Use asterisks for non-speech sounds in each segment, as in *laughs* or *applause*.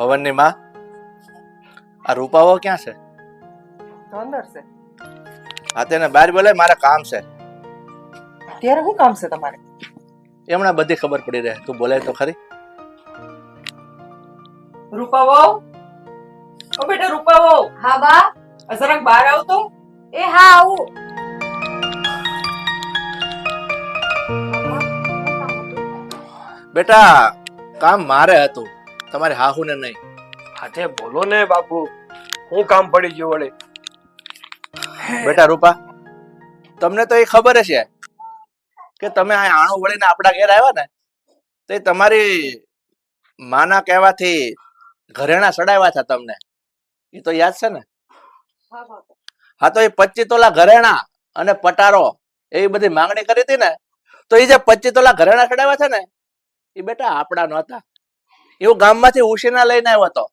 પવનની માં? આ રૂપાવો ક્યાં છે? અંદર છે. હા તેને બહાર બોલે મારે કામ છે. અત્યારે શું કામ છે તમારે? એમણે બધી ખબર પડી રહે. તું બોલે તો ખરી. રૂપાવો ઓ બેટા રૂપા વહુ હા બા. અસરક બહાર આવતો એ હા આવું. બેટા કામ મારે હતું. તમારે હાહુને નહીં. હાથે બોલો ને બાપુ હું કામ પડી ગયું વળી. બેટા રૂપા તમને તો એ ખબર જ છે કે તમે આ આણું વળીને આપણા ઘેર આવ્યા ને તો એ તમારી માના કહેવાથી ઘરેણા ચડાવ્યા હતા તમને. એ તો યાદ છે ને? હા તો એ પચીસ તોલા ઘરેણા અને પટારો એવી બધી માંગણી કરી હતી ને તો એ જે પચીસ તોલા ઘરેણા ચડાવ્યા છે ને એ બેટા આપણા નહોતા. એવું ગામમાંથી ઉશીના લઈને આવ્યો હતો.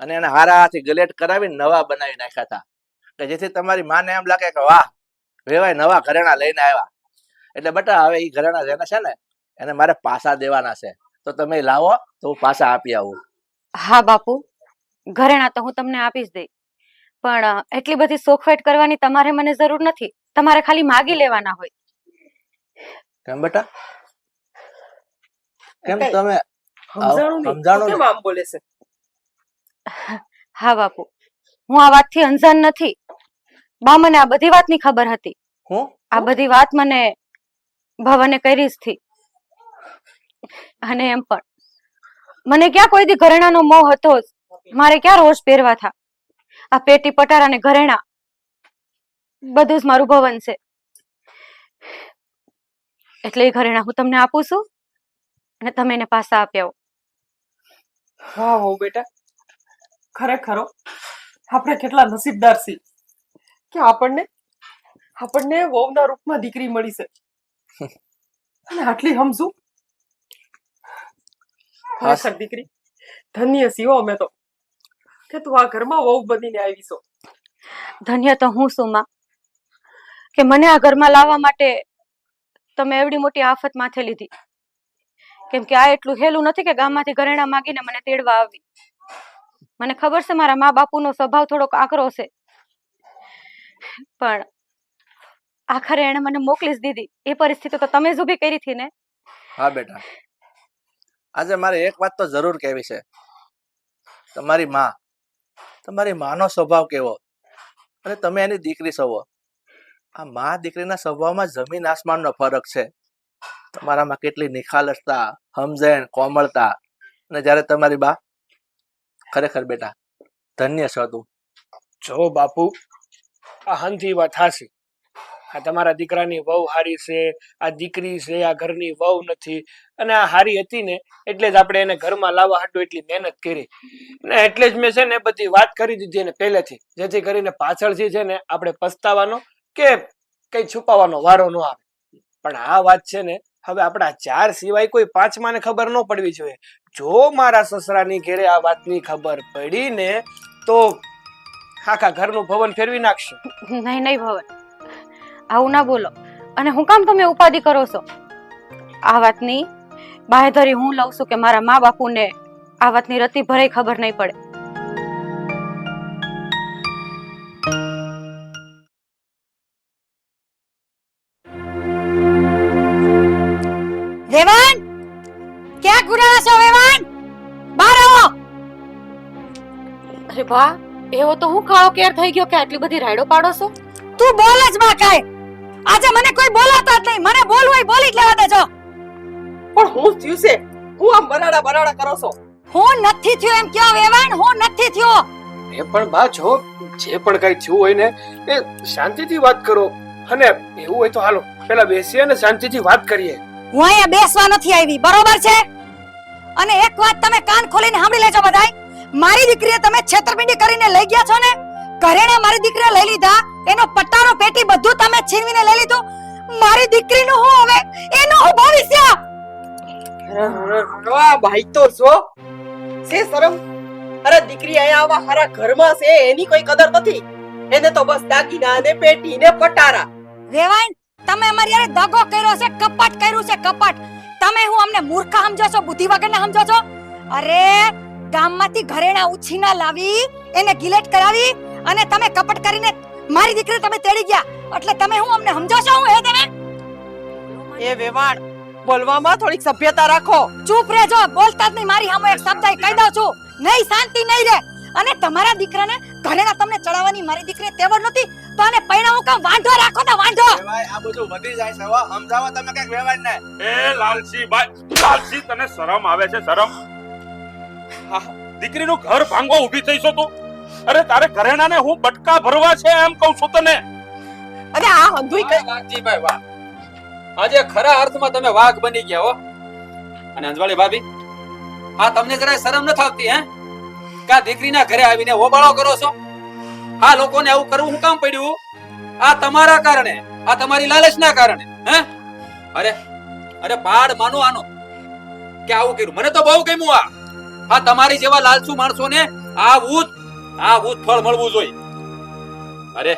અને એને હારાથી ગલેટ કરાવી નવા બનાવી નાખ્યા હતા. કે જેથી તમારી માને એમ લાગે કે વાહ વેવાય નવા ઘરેણા લઈને આવ્યા. એટલે બેટા હવે એ ઘરેણા જેને છે ને એને મારે પાસા દેવાના છે. તો તમે લાવો તો હું પાસા આપી આવું. હા બાપુ ઘરેણા તો હું તમને આપી જ દઈ. પણ એટલી બધી સોખવેટ કરવાની તમારે મને જરૂર નથી. તમારે ખાલી માગી લેવાના હોય. કેમ બેટા? કેમ તમે સમજાણું કેમ આમ બોલે છે? *laughs* હા બાપુ. હું આ વાતથી અંજાન નથી. બા મને આ બધી વાતની ખબર હતી. હું? આ બધી વાત મને ભવને કરી જ થી. અને એમ પણ. મને ક્યાં કોઈ દી ઘરેણાનો મોહ હતો જ. મારે ક્યાં રોજ પહેરવા થા? આ પેટી પટારા અને ઘરેણા. બધું જ મારું ભવન છે. એટલે એ ઘરેણા હું તમને આપું છું અને તમે એને પાછા આપી આવો હા હો બેટા. ખરેખર આપણે કેટલા નસીબદાર છીએ. કે આપણને આપણને વહુના રૂપમાં દીકરી મળી છે. અને આટલી સમજુ ખરેખર દીકરી ધન્ય હો અમે તો. કે તું આ ઘરમાં વહુ બનીને આવી છો. ધન્ય તો હું છું માં. કે મને આ ઘરમાં લાવવા માટે તમે એવડી મોટી આફત માથે લીધી. કેમ કે આ એટલું હેલું નથી કે ગામમાંથી ઘરેણા માગીને મને તેડવા આવી. મને ખબર છે મારા મા બાપુનો સ્વભાવ થોડોક આકરો છે. પણ આખરે એણે મને મોકલીશ દીધી. એ પરિસ્થિતિ તો તમે જ ઊભી કરી હતી ને? હા, બેટા. આજે મારે એક વાત તો જરૂર કહેવી છે. તમારી માં, તમારી માનો સ્વભાવ કેવો? અને તમે એની દીકરી સવો આ માં દીકરીના સ્વભાવમાં જમીન આસમાનનો ફરક છે. તમારામાં કેટલી નિખાલસતા હમઝેન કોમળતા. અને જ્યારે તમારી બા ખરેખર બેટા ધન્ય છો તું. જો બાપુ, આ હંથી વાત હાસી આ તમારા દીકરાની વહુ હારી છે, આ દીકરી છે, આ ઘરની વહુ નથી. અને આ હારી હતી ને, એટલે જ આપણે એને ઘરમાં લાવવા હાટું એટલી મહેનત કરી. ને એટલે જ મેં છે ને બધી વાત કરી દીધી એને પહેલેથી. જેથી કરીને પાછળથી છે ને આપણે પસ્તાવાનો કે કઈ છુપાવવાનો વારો ન આવે. પણ આ વાત છે ને હવે આપણા ચાર સિવાય કોઈ પાંચમાને ખબર ન પડવી જોઈએ. જો મારા સસરાની ઘેરે આ વાતની ખબર પડી ને તો આખા ઘરનું ભવન ફેરવી નાખશે. નહીં નહીં ભવન. આવું ના બોલો. અને હું કામ તમે ઉપાધિ કરો છો? આ વાતની બાહેધરી હું લઉં છું કે મારા મા બાપુને આ વાતની રતી ભરાઈ ખબર નહીં પડે. વેવાન ક્યાં ગુના છો વેવાન બહાર આવો. અરે બા એવો તો હું કાળો કેર થઈ ગયો કે આટલી બધી રાયડો પાડો છો? તું બોલ જ માં કાય આજે મને કોઈ બોલાતા જ નહીં. મને બોલવું હોય બોલી જ લેવા દેજો. પણ હું થયું છે? હું આમ બરાડા બરાડા કરો છો? હું નથી થયો એમ ક્યાં વેવાન હું નથી થયો. એ પણ બા જો જે પણ કઈ થયું હોય ને એ શાંતિથી વાત કરો. અને એવું હોય તો હાલો પેલા બેસીએ અને શાંતિથી વાત કરીએ. હું અહીંયા બેસવા નથી આવી બરોબર છે? અને એક વાત તમે કાન ખોલીને સાંભળી લેજો બધાય. મારી દીકરીએ તમે છેતરપિંડી કરીને લઈ ગયા છો ને? ઘરેણા મારી દીકરીએ લઈ લીધા એનો પટારો પેટી બધું તમે છીનવીને લઈ લીધું. મારી દીકરીનું હું હવે? એનું હું ભવિષ્ય? આ ભાઈ તો છો. સે શરમ? અરે દીકરી અહીંયા આવા હારા ઘરમાં છે એની કોઈ કદર નથી. એને તો બસ દાગીના ને પેટી ને પટારા. વેવાઈન તમે અમારી યારે દગો કર્યો છે કપટ કર્યું છે કપટ. તમે હું અમને મૂર્ખ સમજો છો બુદ્ધિ વગરના સમજો છો? અરે ગામમાંથી ઘરેણા ઉછીના લાવી એને ગિલેટ કરાવી અને તમે કપટ કરીને મારી દીકરી તમે તેડી ગયા. એટલે તમે હું અમને સમજો છો હું હે તમે? એ વેવાણ બોલવામાં થોડીક સભ્યતા રાખો. ચૂપ રહેજો બોલતા જ નહીં મારી સામે એક શબ્દ કહી દઉં છું. નહીં શાંતિ નહીં રહે. અને તમારા દીકરાને ઘરેણા તમને ચડાવવાની મારી દીકરીને તેવડ નથી તો પૈણા હું કામ વાંઢો રાખો તો વાંઢો. ભાઈ આ બધું વધી જાય છે સમજાવો તમે કંઈક વેવાય ને. એ લાલસી ભાઈ લાલસી તને શરમ આવે છે શરમ? દીકરીનું ઘર ભાંગવા ઊભી થઈ છો તું. અરે તારે ઘરેણાને હું બટકા ભરવા છે એમ કહું છું તને. અરે આ હંધુઈ કઈ વાઘજીભાઈ, વાહ. આજે ખરા અર્થમાં તમે વાઘ બની ગયા હો. અને અંજવાળી ભાભી હા તમને જરાય શરમ નથી આવતી હે? કા દીકરીના ઘરે આવીને હોબાળો કરો છો? હા લોકોને આવું કરવું હું કામ પડ્યું? આ તમારા કારણે, આ તમારી લાલચના કારણે, હે? અરે અરે પાડ માનો આનો, કે આવું કર્યું. મને તો બહુ ગમ્યું આ. આ તમારી જેવા લાલચુ માણસોને આવું આવું ફળ મળવું જોઈએ. અરે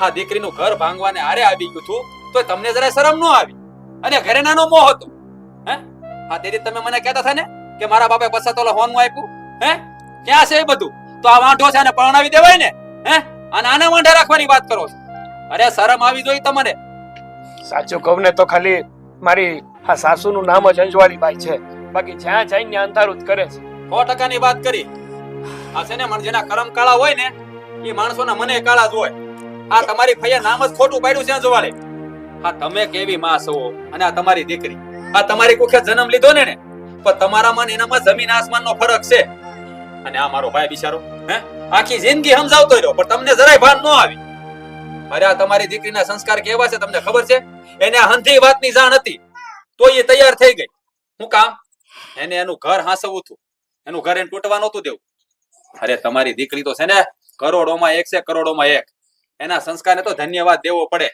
હા દીકરીનું ઘર ભાંગવાને હારે આવી ગયું હતું તો તમને જરા શરમ ન આવી. અને ઘરેણાનો મોહ હતો. હે? હા તેથી તમે મને કહેતા હતા ને કે મારા બાપે પસાતોલા હોનું આપ્યું. હે? ક્યાં છે એ બધું? તો આ વાંઢો છે ને પરણાવી દેવાય ને? હે? અને આને વાંઢા રાખવાની વાત કરો છો? અરે શરમ આવી જોઈ તમને. સાચું કહું ને તો ખાલી મારી આ સાસુનું નામ જ અંજવાળીબાઈ છે. બાકી જ્યાં ત્યાં અંધારું જ કરે છે. સો ટકાની વાત કરી. આ છે ને મન જેના કરમ કાળા હોય ને એ માણસોના મને કાળા જ હોય. આ તમારી ફૈયા નામ જ ખોટું પાડ્યું છે અંજવાળે. આ તમે કેવી માં છો? અને આ તમારી દીકરી. આ તમારી કુખે જન્મ લીધો ને ને પણ તમારામાં મન એનામાં જમીન આસમાનનો ફરક છે. અને આ મારો ભાઈ બિચારો, હે? આખી જિંદગી સમજાવતો રહ્યો, પણ તમને જરાય ભાન ન આવી. મારે આ તમારી દીકરીના સંસ્કાર કેવા છે તમને ખબર છે? એને હંધી વાતની જાણ હતી, તો એ તૈયાર થઈ ગઈ. હું કામ? એને એનું ઘર હાંસવું હતું. એનું ઘર એને તૂટવા નહોતું દેવું. અરે તમારી દીકરી તો છે ને, કરોડોમાં એક છે, કરોડોમાં એક. એના સંસ્કારને તો ધન્યવાદ દેવો પડે.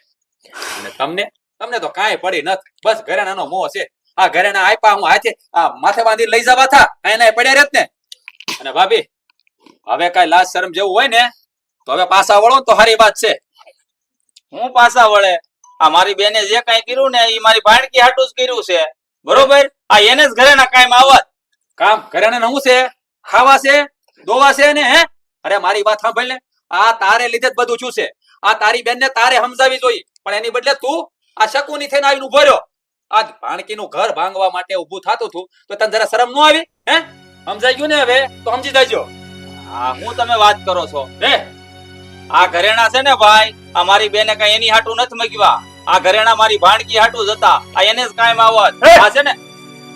અને તમને તમને તો કાંઈ પડી નથી. બસ ઘરેણાનો મોહ છે. આ ઘરેણા આપ્યા હું હાથે, આ માથે બાંધી લઈ જવા થા. એને પડ્યા રહેત ને. અને ભાભી, હવે કઈ લાજ શરમ જેવું હોય ને, તો હવે પાછા વળો તો સારી વાત છે. હું પાછા વળે? આ મારી બેને જે કઈ કર્યું ને એ મારી ભાણકી હાટું જ કર્યું છે. બરોબર? આ એને જ ઘરે ના કાયમ આવત. કામ ઘરેણા શું છે? ખાવા છે? દોવા છે ને, હે? અરે મારી વાત સાંભળ ને. આ તારે લીધે જ બધું છું. આ તારી બેન ને તારે સમજાવી જોઈએ. પણ એની બદલે તું આ શકુની થઈને આવીને ઊભો રહ્યો. ભાણકી નું ઘર ભાંગવા માટે ઊભું થતું હતું તો તને જરા શરમ ન આવી, હે? સમજાઈ ગયું ને હવે તો સમજી જજો. હા હું તમે વાત કરો છો. હે? આ ઘરેણા છે ને ભાઈ આ મારી બેને કઈ એની હાટું નથી મૂકવા આ ઘરેણા મારી ભાણકી હાટું જતા આ એને જ કાયમ આવત આ છે ને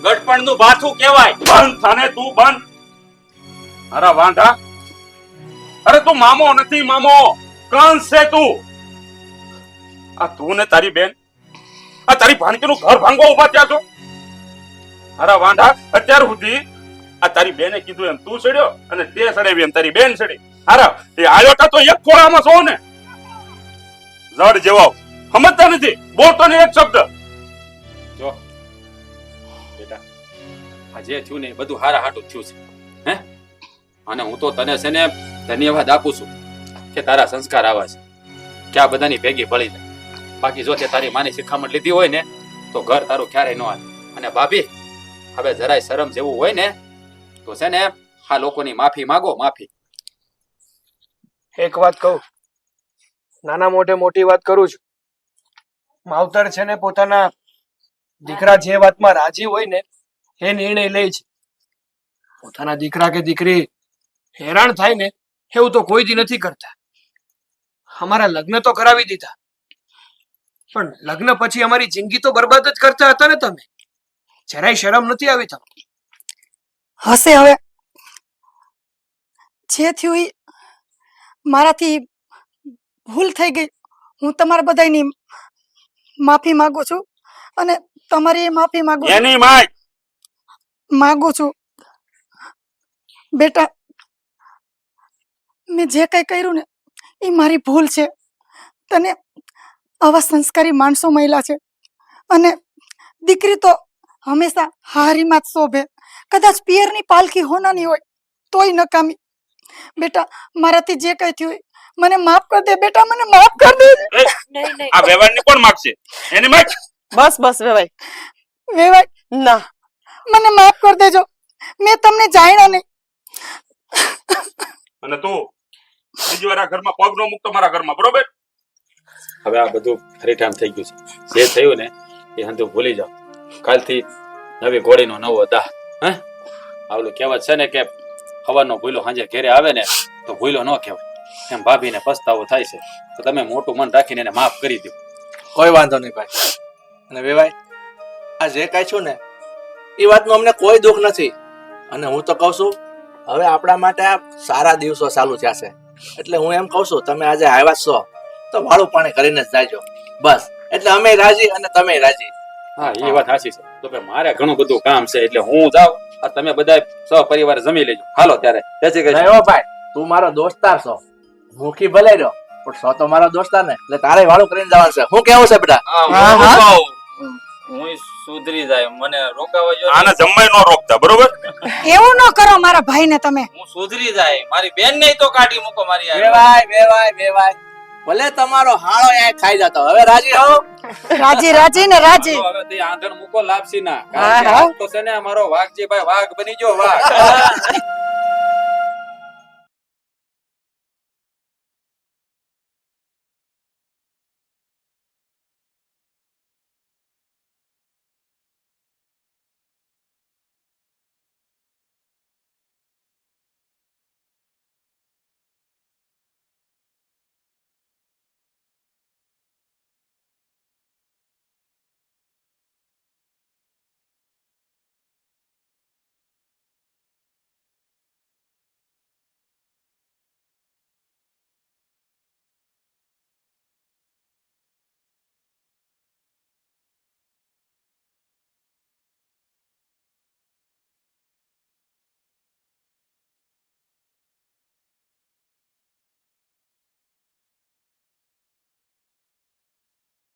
ગઢપણનું ભાથું કહેવાય. બંધ થાને તું બંધ. અરે વાંઢા. અરે તું મામો નથી મામો. કંસ છે તું. આ તું ને તારી બેન. આ તારી ભાણકી નું ઘર ભાંગવા ઊભા થયા છો. અરે વાંઢા અત્યાર સુધી આ તારી બેને કીધું એમ. તું ચડ્યો અને તે સડેવી એમ. તારી બેન સડી અરે એ આયોટા તો એક ખોળામાં છો ને? જડ જવાબ. સમજતા નથી. બોલતો ને એક શબ્દ. જો, બેટા આ જે થયું ને બધું હારા હાટું થયું છે. હે? અને હું તો તને છે ને ધન્યવાદ આપું છું કે તારા સંસ્કાર આવા છે. કે આ બધાની ભેગી પડી જાય બાકી જો તે તારી માની શિખામણ લીધી હોય ને, તો ઘર તારું ક્યારેય ન આવે. અને ભાભી, હવે જરાય શરમ જેવું હોય ને તો છે ને, આ લોકોની માફી માગો, માફી. એક વાત કહું, નાના મોઢે મોટી વાત કરું છું. માવતર છે ને પોતાના દીકરા જે વાતમાં રાજી હોય ને, એ નિર્ણય લે છે. પોતાના દીકરા કે દીકરી હેરાન થાય ને, એવું તો કોઈ દી નથી કરતા. અમારા લગ્ન તો કરાવી દીધા. પણ લગ્ન પછી અમારી જિંદગી તો બરબાદ જ કરતા હતા ને તમે. જરાય શરમ નથી આવી તમને? હશે હવે. જે થયું મારાથી ભૂલ થઈ ગઈ. હું તમારા બધાની માફી માંગુ છું અને તમારી માફી માંગુ એની માય! માંગુ છું. બેટા મેં જે કંઈ કર્યું ને એ મારી ભૂલ છે. તને આવા સંસ્કારી માણસો મહિલા છે. અને દીકરી તો હંમેશા હારીમાં જ શોભે. કદાચ પિયરની પાલખી હોનાની હોય તોય નકામી. બેટા મારાથી જે કંઈ થયું મને માફ કર દે બેટા મને માફ કર દે. નહીં નહીં. આ વ્યવહારની કોણ માગશે? એની માગ. બસ બસ વેવાઈ. વેવાઈ? ના. મને માફ કર દેજો. મેં તમને જાણ્યા નહીં. અને તું બીજી વાર આ ઘરમાં પગ ન મૂકતો મારા ઘરમાં બરોબર? હવે આ બધું હરીઠામ થઈ ગયું છે. જે થયું ને એ હંધું ભૂલી જાઓ. કાલથી નવી ઘોડીનો નવો દાહ. હે? આવલું કહેવત છે ને કે હવાનો ભૂલો સાંજે ઘેરે આવે ને તો ભૂલો ન કહેવાય. એમ ભાભીને પસ્તાવો થાય છે. તો તમે મોટું મન રાખીને એને માફ કરી દો. કોઈ વાંધો નહીં ભાઈ. અને વેવાય આ જે કાંઈ છું ને, એ વાતનું અમને કોઈ દુઃખ નથી. અને હું તો કહું છું, હવે આપણા માટે આ સારા દિવસો ચાલુ થયા છે. એટલે હું એમ કહું છું, તમે આજે આવ્યા છો, તો વાળું પાણી કરીને જ જાજો બસ. એટલે અમે રાજી અને તમે રાજી. હા એ વાત સાચી છે. તો કે મારે ઘણું બધું કામ છે એટલે હું જાઉં આ તમે બધા સહપરિવાર જમી લેજો. હાલો ત્યારે. જય શ્રી કૃષ્ણ. ભાઈ તું મારો દોસ્તાર છો. મુખી ભલે રહ્યો પણ સો તો મારો દોસ્તાર ને એટલે તારે વાળું કરીને જવાનું છે. હું કેવું છે બેટા? હા, સુધરી જાય. મને રોકાવા જો આને ન રોકતા બરોબર? એવું ન કરો મારા ભાઈને તમે. હું સુધરી જાય. મારી બેન ને તો કાઢી મૂકો મારી વેવાય વેવાય. ભલે તમારો હાળો એ ખાઈ જતો. હવે રાજી હો? રાજી રાજી ને રાજી. હવે તે આંધણ મૂકો લાપસી ના હા, કારણ કે. તો છે ને અમારો વાઘજીભાઈ વાઘ બની ગયો વાઘ. *laughs*